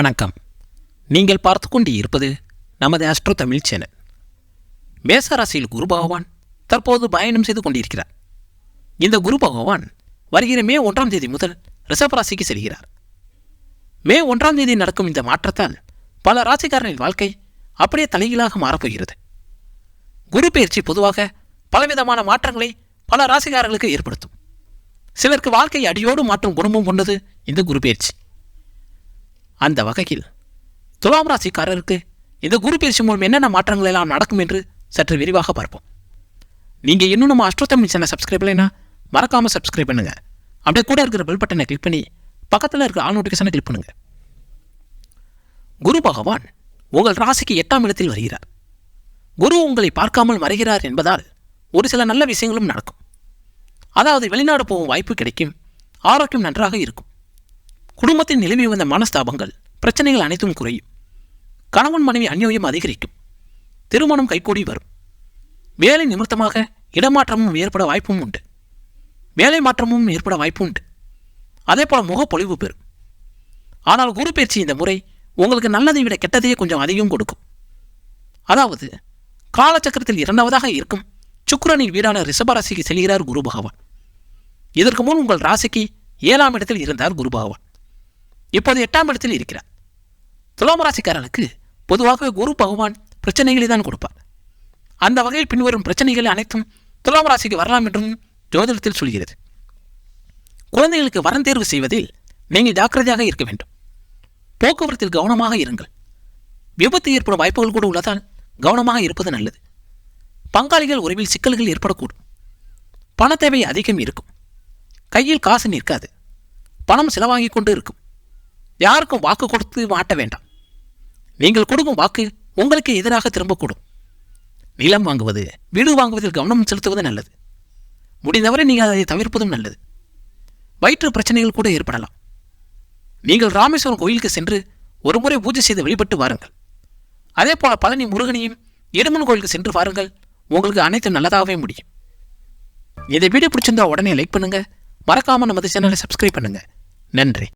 வணக்கம். நீங்கள் பார்த்து கொண்டு இருப்பது நமது அஸ்ட்ரோ தமிழ் சேனல் மேசராசியில் குரு பகவான் தற்போது பயணம் செய்து கொண்டிருக்கிறார். இந்த குரு பகவான் வருகிற மே ஒன்றாம் தேதி முதல் ரிஷப் ராசிக்கு செல்கிறார். மே ஒன்றாம் தேதி நடக்கும் இந்த மாற்றத்தால் பல ராசிக்காரனின் வாழ்க்கை அப்படியே தலைகீழாக மாறப்போகிறது. குரு பயிற்சி பொதுவாக பலவிதமான மாற்றங்களை பல ராசிக்காரர்களுக்கு ஏற்படுத்தும். சிலருக்கு வாழ்க்கை அடியோடு மாற்றும் குணமும் கொண்டது இந்த குரு பயிற்சி. அந்த வகையில் துலாம் ராசிக்காரருக்கு இந்த குரு பயிற்சி மூலம் என்னென்ன மாற்றங்கள் எல்லாம் நடக்கும் என்று சற்று விரிவாக பார்ப்போம். நீங்கள் இன்னும் நம்ம அஷ்டோத்தமிழ் சேனல் சப்ஸ்கிரைப் இல்லைன்னா மறக்காமல் சப்ஸ்கிரைப் பண்ணுங்க. அப்படியே கூட இருக்கிற பெல் பட்டனை கிளிக் பண்ணி பக்கத்தில் இருக்கிற ஆல் நோட்டிஃபிகேஷனை கிளிக் பண்ணுங்கள் குரு பகவான் உங்கள் ராசிக்கு எட்டாம் இடத்தில் வருகிறார். குரு உங்களை பார்க்காமல் மறைகிறார் என்பதால் ஒரு சில நல்ல விஷயங்களும் நடக்கும். அதாவது வெளிநாடு போகும் வாய்ப்பு கிடைக்கும் ஆரோக்கியம் நன்றாக இருக்கும். குடும்பத்தில் நிலைமை வந்த மனஸ்தாபங்கள் பிரச்சனைகள் அனைத்தும் குறையும். கணவன் மனைவி அந்யோயம் அதிகரிக்கும். திருமணம் கைகூடி வரும். வேலை நிமித்தமாக இடமாற்றமும் ஏற்பட வாய்ப்பும் உண்டு. வேலை மாற்றமும் ஏற்பட வாய்ப்பு உண்டு. அதே போல முகப்பொழிவு பெறும். ஆனால் குரு பயிற்சி இந்த முறை உங்களுக்கு நல்லதை விட கெட்டதையே கொஞ்சம் அதிகம் கொடுக்கும். அதாவது காலச்சக்கரத்தில் இரண்டாவதாக இருக்கும் சுக்கரனின் வீடான ரிஷபராசிக்கு செல்கிறார் குரு பகவான். இதற்கு முன் உங்கள் ராசிக்கு ஏழாம் இடத்தில் இருந்தார் குரு பகவான். இப்போது எட்டாம் இடத்தில் இருக்கிறார். துலாம் ராசிக்காரனுக்கு பொதுவாகவே குரு பகவான் பிரச்சனைகளை தான் கொடுப்பார். அந்த வகையில் பின்வரும் பிரச்சனைகள் அனைத்தும் துலாம் ராசிக்கு வரலாம் என்றும் ஜோதிடத்தில் சொல்கிறது. குழந்தைகளுக்கு வரன் தேர்வு செய்வதில் நீங்கள் ஜாக்கிரதையாக இருக்க வேண்டும். போக்குவரத்தில் கவனமாக இருங்கள். விபத்து ஏற்படும் வாய்ப்புகள் கூட உள்ளதால் கவனமாக இருப்பது நல்லது. பங்காளிகள் உறவில் சிக்கல்கள் ஏற்படக்கூடும். பண தேவை அதிகம் இருக்கும். கையில் காசு நிற்காது. பணம் செலவாகி கொண்டு இருக்கும். யாருக்கும் வாக்கு கொடுத்து மாட்ட வேண்டாம். நீங்கள் கொடுக்கும் வாக்கு உங்களுக்கு எதிராக திரும்பக்கூடும். நிலம் வாங்குவது வீடு வாங்குவதில் கவனம் செலுத்துவது நல்லது. முடிந்தவரை நீங்கள் அதை தவிர்ப்பதும் நல்லது. வயிற்று பிரச்சனைகள் கூட ஏற்படலாம். நீங்கள் ராமேஸ்வரம் கோயிலுக்கு சென்று ஒரு முறை பூஜை செய்து வழிபட்டு வாருங்கள். அதே போல பழனி முருகனையும் எருமன் கோயிலுக்கு சென்று வாருங்கள். உங்களுக்கு அனைத்தும் நல்லதாகவே முடியும். இதை வீடியோ பிடிச்சிருந்தா உடனே லைக் பண்ணுங்கள் மறக்காமல் நமது சேனலை சப்ஸ்கிரைப் பண்ணுங்கள் நன்றி.